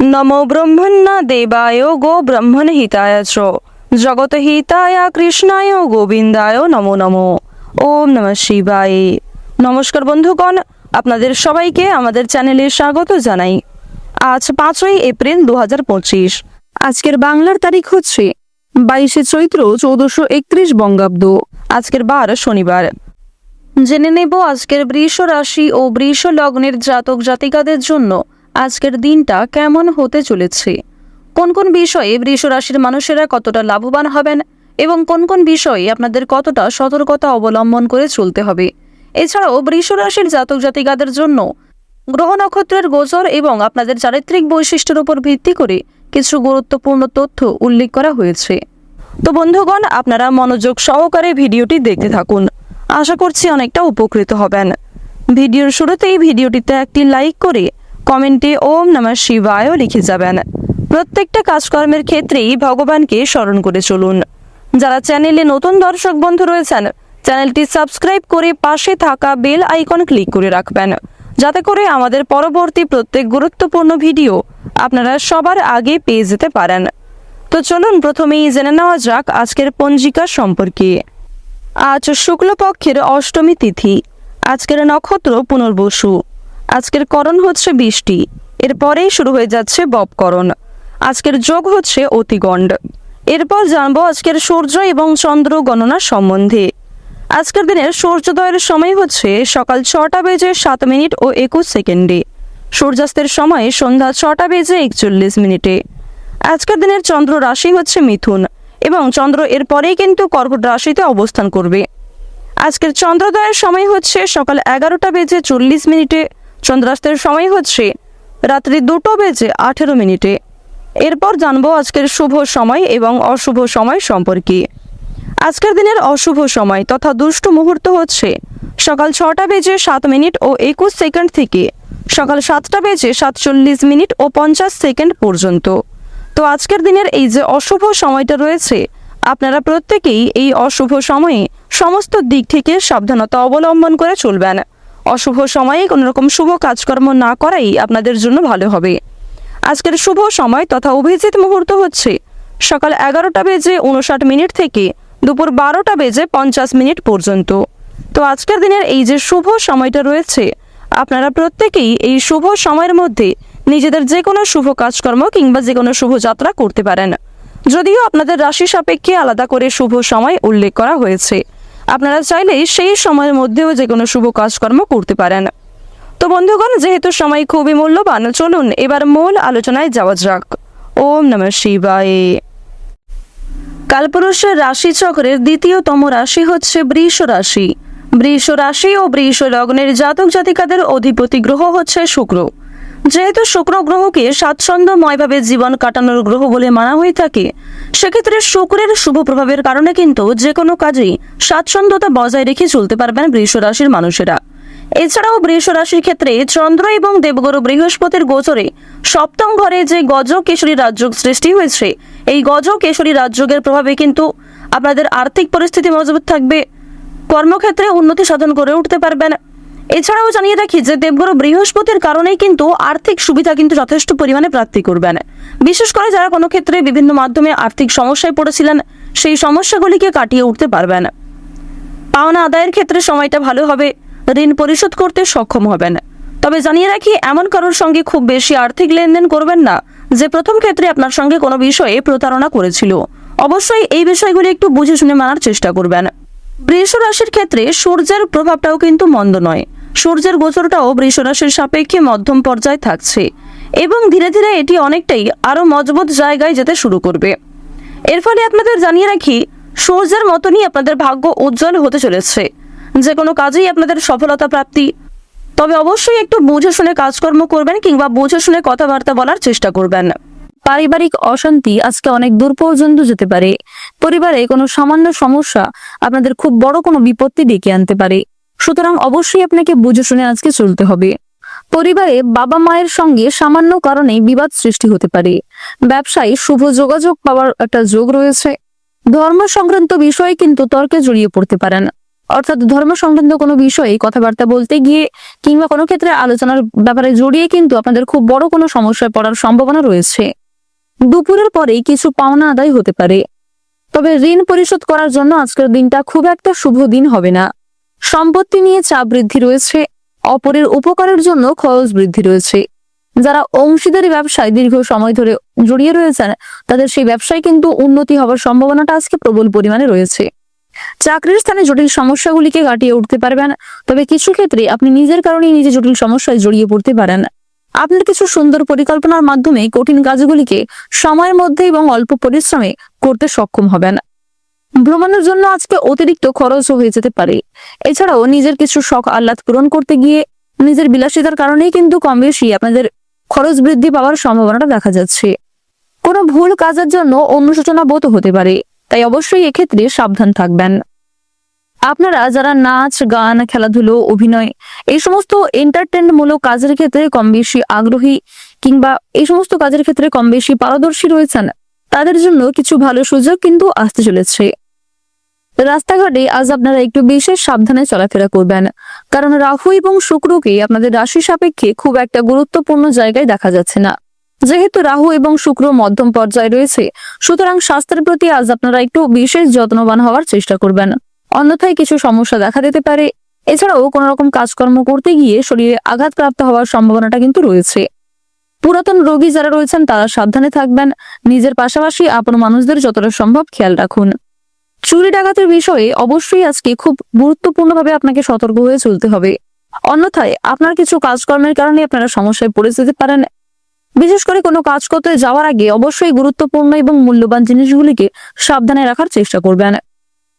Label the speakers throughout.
Speaker 1: নমো ব্রহ্মণ্য দেবায় গো ব্রহ্মণ হিতায় চ জগত হিতায় কৃষ্ণায় গোবিন্দায় নমো নমো ওম নম শিবায় নমস্কার বন্ধুগণ আপনাদের সবাইকে আমাদের চ্যানেলে স্বাগত জানাই। আজ পাঁচই এপ্রিল দু হাজার পঁচিশ। আজকের বাংলার তারিখ হচ্ছে বাইশে চৈত্র চৌদ্দশো একত্রিশ বঙ্গাব্দ। আজকের বার শনিবার। জেনে নেব আজকের বৃষ রাশি ও বৃষ লগ্নের জাতক জাতিকাদের জন্য আজকের দিনটা কেমন হতে চলেছে? কোন কোন বিষয়ে বৃষ রাশির মানুষেরা কতটা লাভবান হবেন এবং কোন কোন বিষয়ে আপনাদের কতটা সতর্কতা অবলম্বন করে চলতে হবে? এছাড়াও বৃষ রাশির জাতক জাতিকাদের জন্য গ্রহ নক্ষত্রের গোচর এবং আপনাদের চারিত্রিক বৈশিষ্ট্যের উপর ভিত্তি করে কিছু গুরুত্বপূর্ণ তথ্য উল্লেখ করা হয়েছে। তো বন্ধুগণ, আপনারা মনোযোগ সহকারে ভিডিওটি দেখতে থাকুন। আশা করছি অনেকটা উপকৃত হবেন। ভিডিওর শুরুতেই ভিডিওটিতে একটি লাইক করে কমেন্টে ওম নমঃ শিবায়ও লিখে যাবেন। প্রত্যেকটা কাজকর্মের ক্ষেত্রেই ভগবানকে স্মরণ করে চলুন। যারা চ্যানেলে নতুন দর্শক বন্ধু রয়েছেন, চ্যানেলটি সাবস্ক্রাইব করে পাশে থাকা বেল আইকন ক্লিক করে রাখবেন। যাতে করে আমাদের পরবর্তী প্রত্যেক গুরুত্বপূর্ণ ভিডিও আপনারা সবার আগে পেয়ে যেতে পারেন। তো চলুন প্রথমেই জেনে নেওয়া যাক আজকের পঞ্জিকা সম্পর্কে। আজ শুক্লপক্ষের অষ্টমী তিথি। আজকের নক্ষত্র পুনর্বসু। আজকের করণ হচ্ছে বৃষ্টি, এরপরেই শুরু হয়ে যাচ্ছে ববকরণ আজকের যোগ হচ্ছে অতিগণ্ড। এরপর জানব আজকের সূর্য এবং চন্দ্র গণনা সম্বন্ধে। আজকের দিনের সূর্যোদয়ের সময় হচ্ছে সকাল ছটা বেজে সাত মিনিট ও একুশ সেকেন্ডে। সূর্যাস্তের সময় সন্ধ্যা ছটা বেজে একচল্লিশ মিনিটে। আজকের দিনের চন্দ্র রাশি হচ্ছে মিথুন এবং চন্দ্র এরপরেই কিন্তু কর্কট রাশিতে অবস্থান করবে। আজকের চন্দ্রোদয়ের সময় হচ্ছে সকাল এগারোটা বেজে চল্লিশ মিনিটে চন্দ্রাস্তের সময় হচ্ছে রাত্রি দুটো বেজে আঠেরো মিনিটে। এরপর জানব আজকের শুভ সময় এবং অশুভ সময় সম্পর্কে। আজকের দিনের অশুভ সময় তথা দুষ্ট মুহূর্ত হচ্ছে সকাল ছটা বেজে সাত মিনিট ও একুশ সেকেন্ড থেকে সকাল সাতটা বেজে সাতচল্লিশ মিনিট ও পঞ্চাশ সেকেন্ড পর্যন্ত। তো আজকের দিনের এই যে অশুভ সময়টা রয়েছে, আপনারা প্রত্যেকেই এই অশুভ সময়ে সমস্ত দিক থেকে সাবধানতা অবলম্বন করে চলবেন। অশুভ সময়ে কোনো রকম শুভ কাজকর্ম না করাই আপনাদের জন্য ভালো হবে। আজকের শুভ সময় তথা অভিজিৎ মুহূর্ত হচ্ছে সকাল এগারোটা বেজে উনষাট মিনিট থেকে দুপুর বারোটা বেজে পঞ্চাশ মিনিট পর্যন্ত। তো আজকের দিনের এই যে শুভ সময়টা রয়েছে, আপনারা প্রত্যেকেই এই শুভ সময়ের মধ্যে নিজেদের যে কোনো শুভ কাজকর্ম কিংবা যে কোনো শুভ যাত্রা করতে পারেন। যদিও আপনাদের রাশি সাপেক্ষে আলাদা করে শুভ সময় উল্লেখ করা হয়েছে। আপনারা চাইলেই সেই সময়ের মধ্যেও যে কোনো শুভ কাজকর্ম করতে পারেন। তো বন্ধুগণ, যেহেতু সময় খুবই মূল্যবান, চলুন এবার মূল আলোচনায় যাওয়া যাক। ওম নম শিবায়। কালপুরুষের রাশি চক্রের দ্বিতীয়তম রাশি হচ্ছে বৃষ রাশি। বৃষ রাশি ও বৃষ লগ্নের জাতক জাতিকাদের অধিপতি গ্রহ হচ্ছে শুক্র। যেহেতু শুক্র গ্রহকে স্বাচ্ছন্দ্যময়ভাবে জীবন কাটানোর গ্রহ বলে মানা হয়ে থাকে, সেক্ষেত্রে শুক্রের শুভ প্রভাবের কারণে কিন্তু যে কোনো কাজেই স্বাচ্ছন্দ্যতা বজায় রেখে চলতে পারবেন বৃষ রাশির মানুষেরা। এছাড়াও বৃষ রাশির ক্ষেত্রে চন্দ্র এবং দেবগুরু বৃহস্পতির গোচরে সপ্তম ঘরে যে গজ কেশরী রাজযোগ সৃষ্টি হয়েছে, এই গজ কেশরী রাজযোগের প্রভাবে কিন্তু আপনাদের আর্থিক পরিস্থিতি মজবুত থাকবে। কর্মক্ষেত্রে উন্নতি সাধন করে উঠতে পারবেন। এছাড়াও জানিয়ে রাখি যে দেবগুরু বৃহস্পতির কারণেই কিন্তু আর্থিক সুবিধা কিন্তু যথেষ্ট পরিমাণে প্রাপ্তি করবেন। বিশেষ করে যারা কোনো ক্ষেত্রে বিভিন্ন মাধ্যমে আর্থিক সমস্যায় পড়েছিলেন, সেই সমস্যাগুলিকে কাটিয়ে উঠতে পারবেন। পাওনা আদায়ের ক্ষেত্রে সময়টা ভালো হবে, ঋণ পরিশোধ করতে সক্ষম হবেন। তবে জানিয়ে রাখি, এমন কারোর সঙ্গে খুব বেশি আর্থিক লেনদেন করবেন না, যে প্রথম ক্ষেত্রে আপনার সঙ্গে কোনো বিষয়ে প্রতারণা করেছিল। অবশ্যই এই বিষয়গুলি একটু বুঝে শুনে মানার চেষ্টা করবেন। বৃষ রাশির ক্ষেত্রে সূর্যের প্রভাবটাও কিন্তু মন্দ নয়। সূর্যের গোচরটাও বৃষ রাশির সাপেক্ষে মধ্যম পর্যায়ে থাকছে এবং ধীরে ধীরে এটি অনেকটাই আরও মজবুত জায়গায় যেতে শুরু করবে। এর ফলে আপনাদের জানিয়ে রাখি, সূর্যের মতনই আপনাদের ভাগ্য উজ্জ্বল হতে চলেছে। যে কোনো কাজেই আপনাদের সফলতা প্রাপ্তি। তবে অবশ্যই একটু বুঝে শুনে কাজকর্ম করবেন কিংবা বুঝে শুনে কথাবার্তা বলার চেষ্টা করবেন। পারিবারিক অশান্তি আজকে অনেক দূর পর্যন্ত যেতে পারে। পরিবারে কোনো সামান্য সমস্যা আপনাদের খুব বড় কোনো বিপত্তি ডেকে আনতে পারে। সুতরাং অবশ্যই আপনাকে বুঝে শুনে আজকে চলতে হবে। পরিবারে বাবা মায়ের সঙ্গে সামান্য কারণে বিবাদ সৃষ্টি হতে পারে। ব্যবসায় শুভ যোগাযোগ পাওয়ার একটা যোগ রয়েছে। ধর্ম সংক্রান্ত বিষয়ে কিন্তু তর্কে জড়িয়ে পড়তে পারেন। অর্থাৎ ধর্ম সংক্রান্ত কোনো বিষয়ে কথাবার্তা বলতে গিয়ে কিংবা কোনো ক্ষেত্রে আলোচনার ব্যাপারে জড়িয়ে কিন্তু আপনাদের খুব বড় কোনো সমস্যায় পড়ার সম্ভাবনা রয়েছে। দুপুরের পরেই কিছু পাওনা আদায় হতে পারে। তবে ঋণ পরিশোধ করার জন্য আজকের দিনটা খুব একটা শুভ দিন হবে না। সম্পত্তি নিয়ে চাপ বৃদ্ধি রয়েছে, অপরের উপকারের জন্য খরচ বৃদ্ধি রয়েছে। যারা অংশীদারি ব্যবসায় দীর্ঘ সময় ধরে জড়িয়ে রয়েছেন, তাদের সেই ব্যবসায় কিন্তু উন্নতি হওয়ার সম্ভাবনাটা আজকে প্রবল পরিমাণে রয়েছে। চাকরির স্থানে জটিল সমস্যাগুলিকে কাটিয়ে উঠতে পারবেন, তবে কিছু ক্ষেত্রে আপনি নিজের কারণেই নিজে জটিল সমস্যায় জড়িয়ে পড়তে পারেন। আপনার কিছু সুন্দর পরিকল্পনার মাধ্যমে কঠিন কাজগুলিকে সময়ের মধ্যে এবং অল্প পরিশ্রমে করতে সক্ষম হবেন। ভ্রমণের জন্য আজকে অতিরিক্ত খরচও হয়ে যেতে পারে। এছাড়াও নিজের কিছু শখ আহ্লাদ পূরণ করতে গিয়ে নিজের বিলাসিতার কারণেই কিন্তু কম বেশি আপনাদের খরচ বৃদ্ধি পাওয়ার সম্ভাবনাটা দেখা যাচ্ছে। কোনো ভুল কাজের জন্য অনুশোচনা বোধ হতে পারে, তাই অবশ্যই এক্ষেত্রে সাবধান থাকবেন। আপনারা যারা নাচ, গান, খেলাধুলো, অভিনয়, এই সমস্ত এন্টারটেনমূলক কাজের ক্ষেত্রে কম বেশি আগ্রহী কিংবা এই সমস্ত কাজের ক্ষেত্রে কম বেশি পারদর্শী রয়েছেন তাদের জন্য কিছু ভালো সুযোগ কিন্তু আসতে চলেছে। রাস্তাঘাটে আজ আপনারা একটু বিশেষ সাবধানে চলাফেরা করবেন। কারণ রাহু এবং শুক্রকে আপনাদের রাশি সাপেক্ষে খুব একটা গুরুত্বপূর্ণ জায়গায় দেখা যাচ্ছে না। যেহেতু রাহু এবং শুক্র মধ্যম পর্যায়ে রয়েছে, সুতরাং স্বাস্থ্যের প্রতি আজ আপনারা একটু বিশেষ যত্নবান হওয়ার চেষ্টা করবেন। অন্যথায় কিছু সমস্যা দেখা দিতে পারে। এছাড়াও কোনো রকম কাজকর্ম করতে গিয়ে শরীরে আঘাতপ্রাপ্ত হওয়ার সম্ভাবনাটা কিন্তু রয়েছে। পুরাতন রোগী যারা রয়েছেন, তারা সাবধানে থাকবেন। নিজের পাশাপাশি আপন মানুষদের যতটা সম্ভব খেয়াল রাখুন। চুরি ডাকাতের বিষয়ে অবশ্যই আজকে খুব গুরুত্বপূর্ণভাবে আপনাকে সতর্ক হয়ে চলতে হবে। অন্যথায় আপনার কিছু কাজকর্মের কারণে আপনারা সমস্যায় পড়ে যেতে পারেন। বিশেষ করে কোনো কাজ করতে যাওয়ার আগে অবশ্যই গুরুত্বপূর্ণ এবং মূল্যবান জিনিসগুলিকে সাবধানে রাখার চেষ্টা করবেন।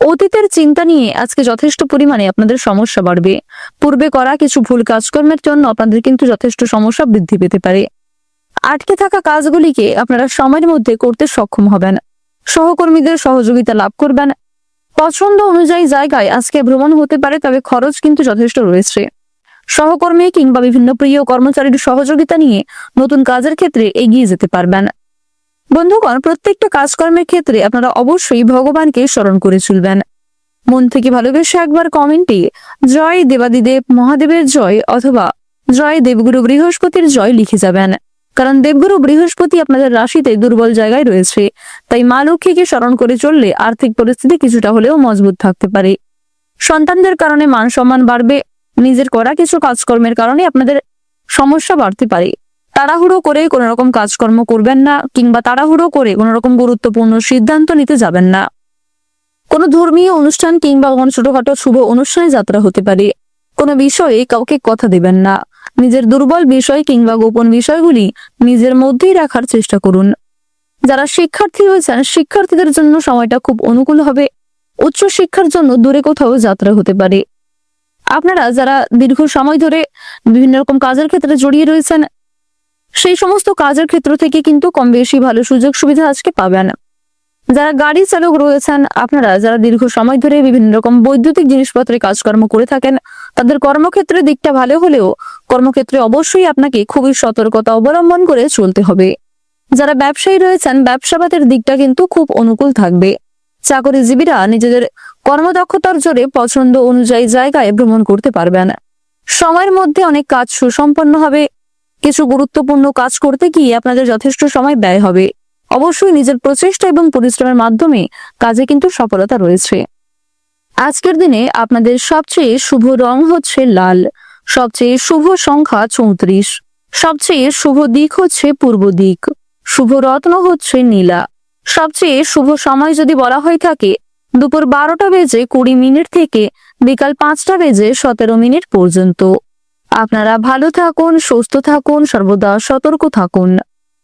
Speaker 1: অতীতের চিন্তা নিয়ে আজকে যথেষ্ট পরিমাণে আপনাদের সমস্যা বাড়বে। পূর্বে করা কিছু ভুল কাজকর্মের জন্য আপনাদের কিন্তু যথেষ্ট সমস্যা বৃদ্ধি পেতে পারে। আটকে থাকা কাজগুলিকে আপনারা সময়ের মধ্যে করতে সক্ষম হবেন। সহকর্মীদের সহযোগিতা লাভ করবেন। পছন্দ অনুযায়ী জায়গায় আজকে ভ্রমণ হতে পারে, তবে খরচ কিন্তু যথেষ্ট রয়েছে। সহকর্মী কিংবা বিভিন্ন প্রিয় কর্মচারীর সহযোগিতা নিয়ে নতুন কাজের ক্ষেত্রে এগিয়ে যেতে পারবেন। বন্ধুগণ, প্রত্যেকটা কাজকর্মের ক্ষেত্রে আপনারা অবশ্যই ভগবানকে স্মরণ করে চলবেন। মন থেকে ভালোবেসে একবার কমেন্টে জয় দেবাদিদেব মহাদেবের জয় অথবা জয় দেবগুরু বৃহস্পতির জয় লিখে যাবেন। কারণ দেবগুরু বৃহস্পতি আপনাদের রাশিতে দুর্বল জায়গায় রয়েছে, তাই মা লক্ষ্মীকে স্মরণ করে চললে আর্থিক পরিস্থিতি কিছুটা হলেও মজবুত থাকতে পারে। সন্তানদের কারণে মান সম্মান বাড়বে, নিজের করা কিছু কাজকর্মের কারণে আপনাদের সমস্যা বাড়তে পারে। তাড়াহুড়ো করে কোনো রকম কাজকর্ম করবেন না, কিংবা তাড়াহুড়ো করে কোনো রকম গুরুত্বপূর্ণ সিদ্ধান্ত নিতে যাবেন না। কোনো ধর্মীয় অনুষ্ঠান কিংবা কোনো ছোটখাটো শুভ অনুষ্ঠানে যাত্রা হতে পারে। কোনো বিষয়ে কাউকে কথা দেবেন না। নিজের দুর্বল বিষয় কিংবা গোপন বিষয়গুলি নিজের মধ্যেই রাখার চেষ্টা করুন। যারা শিক্ষার্থী রয়েছেন শিক্ষার্থীদের জন্য সময়টা খুব অনুকূল হবে। উচ্চ শিক্ষার জন্য দূরে কোথাও যাত্রা হতে পারে। আপনারা যারা দীর্ঘ সময় ধরে বিভিন্ন রকম কাজের ক্ষেত্রে জড়িয়ে রয়েছেন, সেই সমস্ত কাজের ক্ষেত্র থেকে কিন্তু কম বেশি ভালো সুযোগ সুবিধা আজকে পাবেন। যারা গাড়ি চালক রয়েছেন, আপনারা যারা দীর্ঘ সময় ধরে বিভিন্ন রকম বৈদ্যুতিক জিনিসপত্রে কাজকর্ম করে থাকেন, তাদের কর্মক্ষেত্রের দিকটা ভালো হলেও কর্মক্ষেত্রে অবশ্যই আপনাকে খুবই সতর্কতা অবলম্বন করে চলতে হবে। যারা ব্যবসায়ী রয়েছেন ব্যবসাবাদের দিকটা কিন্তু খুব অনুকূল থাকবে। চাকরিজীবীরা নিজেদের কর্মদক্ষতার জোরে পছন্দ অনুযায়ী জায়গায় ভ্রমণ করতে পারবেন। সময়ের মধ্যে অনেক কাজ সুসম্পন্ন হবে। কিছু গুরুত্বপূর্ণ কাজ করতে গিয়ে আপনাদের যথেষ্ট সময় ব্যয় হবে। অবশ্যই নিজের প্রচেষ্টা এবং পরিশ্রমের মাধ্যমে কাজে কিন্তু সফলতা রয়েছে। আজকের দিনে আপনাদের সবচেয়ে শুভ রং হচ্ছে লাল। সবচেয়ে শুভ সংখ্যা চৌত্রিশ। সবচেয়ে শুভ দিক হচ্ছে পূর্ব দিক। শুভ রত্ন হচ্ছে নীলা। সবচেয়ে শুভ সময় যদি বলা হয়ে থাকে, দুপুর বারোটা বেজে কুড়ি মিনিট থেকে বিকাল পাঁচটা বেজে সতেরো মিনিট পর্যন্ত। আপনারা ভালো থাকুন, সুস্থ থাকুন, সর্বদা সতর্ক থাকুন।